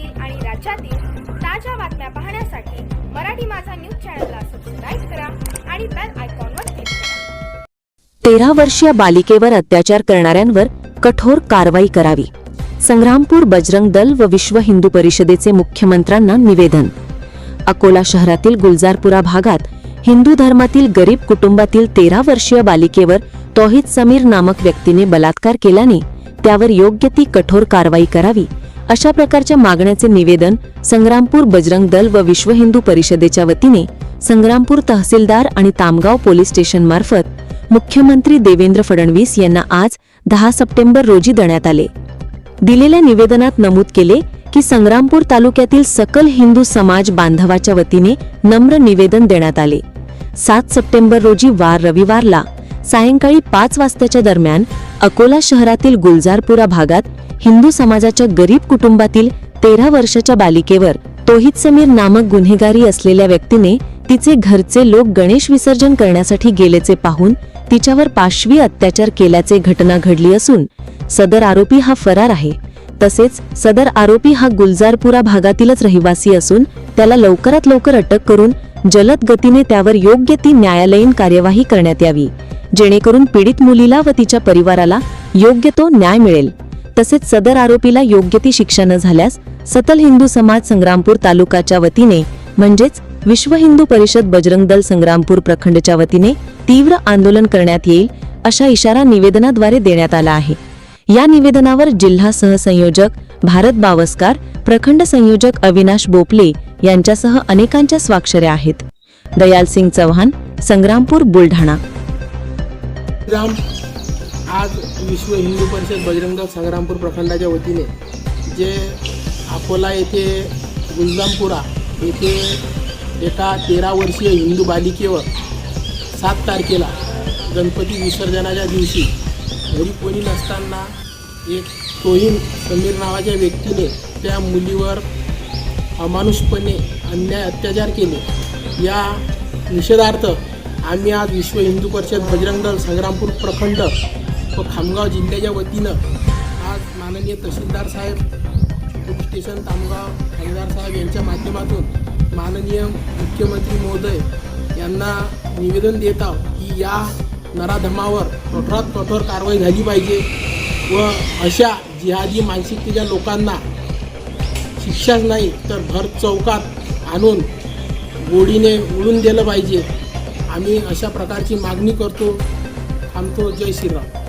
देशातील आणि राज्यातील ताज्या बातम्या पाहण्यासाठी मराठी माझा न्यूज चॅनलला सबस्क्राईब करा आणि बेल आयकॉनवर क्लिक करा. तेरा वर्षीय बालिकेवर अत्याचार करणाऱ्यांवर कठोर कारवाई करावी. संग्रामपूर बजरंग दल व विश्व हिंदू परिषदेचे मुख्यमंत्र्यांना निवेदन. अकोला शहरातील गुलजारपुरा भागात हिंदू धर्मातील गरीब कुटुंबातील तेरा वर्षीय बालिकेवर तोहित समीर नामक व्यक्तीने बलात्कार केल्याने त्यावर योग्य ती कठोर कारवाई करावी. अशा प्रकारच्या मागण्याचे निवेदन संग्रामपूर बजरंग दल व विश्व हिंदू परिषदेच्या वतीने संग्रामपूर तहसीलदार आणि तामगाव पोलीस स्टेशन मार्फत मुख्यमंत्री देवेंद्र फडणवीस यांना आज दहा सप्टेंबर रोजी देण्यात आले. दिलेल्या निवेदनात नमूद केले की संग्रामपूर तालुक्यातील सकल हिंदू समाज बांधवाच्या वतीने नम्र निवेदन देण्यात आले. सात सप्टेंबर रोजी वार रविवारला सायंकाळी पाच वाजताच्या दरम्यान अकोला शहरातील गुलजारपुरा भागात हिंदू समाजाच्या गरीब कुटुंबातील तेरा वर्षाच्या बालिकेवर तोहित समीर नामक गुन्हेगारी असलेल्या व्यक्तीने तिचे घरचे लोक गणेश विसर्जन करण्यासाठी गेल्याचे पाहून तिच्यावर पाशवी अत्याचार केल्याचे घटना घडली असून सदर आरोपी हा फरार आहे. तसेच सदर आरोपी हा गुलजारपुरा भागातीलच रहिवासी असून त्याला लवकरात लवकर अटक करून जलद गतीने त्यावर योग्य ती न्यायालयीन कार्यवाही करण्यात यावी जेणेकरून पीडित मुलीला व तिच्या परिवाराला योग्य तो न्याय मिळेल. तसेच सदर आरोपीला योग्य ती शिक्षा न झाल्यास सतल हिंदू समाज संग्रामपूर तालुकाच्या वतीने म्हणजेच विश्व हिंदू परिषद बजरंग दल संग्रामपूर प्रखंडच्या वतीने तीव्र आंदोलन करण्यात येईल अशा इशारा निवेदनाद्वारे देण्यात आला आहे. या निवेदनावर जिल्हा सहसंयोजक भारत बावस्कार प्रखंड संयोजक अविनाश बोपले यांच्यासह अनेकांच्या स्वाक्षऱ्या आहेत. दयाल सिंग चव्हाण संग्रामपूर बुलढाणा. आज विश्व हिंदू परिषद बजरंग संग्रामपूर प्रखंडाच्या वतीने जे अकोला येथे गुलजामपुरा येथे एका तेरा वर्षीय हिंदू बालिकेवर सात तारखेला गणपती विसर्जनाच्या दिवशी घरी कोणी नसताना एक तोहीन समीर नावाच्या व्यक्तीने त्या मुलीवर अमानुषपणे अन्याय अत्याचार केले. या निषेधार्थ आम्ही आज विश्व हिंदू परिषद बजरंग दल संग्रामपूर प्रखंड व खामगाव जिल्ह्याच्या वतीनं आज माननीय तहसीलदार साहेब पोलीस स्टेशन तामगाव ठाणेदार साहेब यांच्या माध्यमातून माननीय मुख्यमंत्री महोदय यांना निवेदन देत आहोत की या नराधमावर कठोरात कठोर कारवाई झाली पाहिजे व अशा जिहादी मानसिकतेच्या लोकांना शिक्षाच नाही तर भर चौकात आणून गोडीने उडून दिलं पाहिजे. आम्ही अशा प्रकारची मागणी करतो. थांबतो. जय श्रीराम.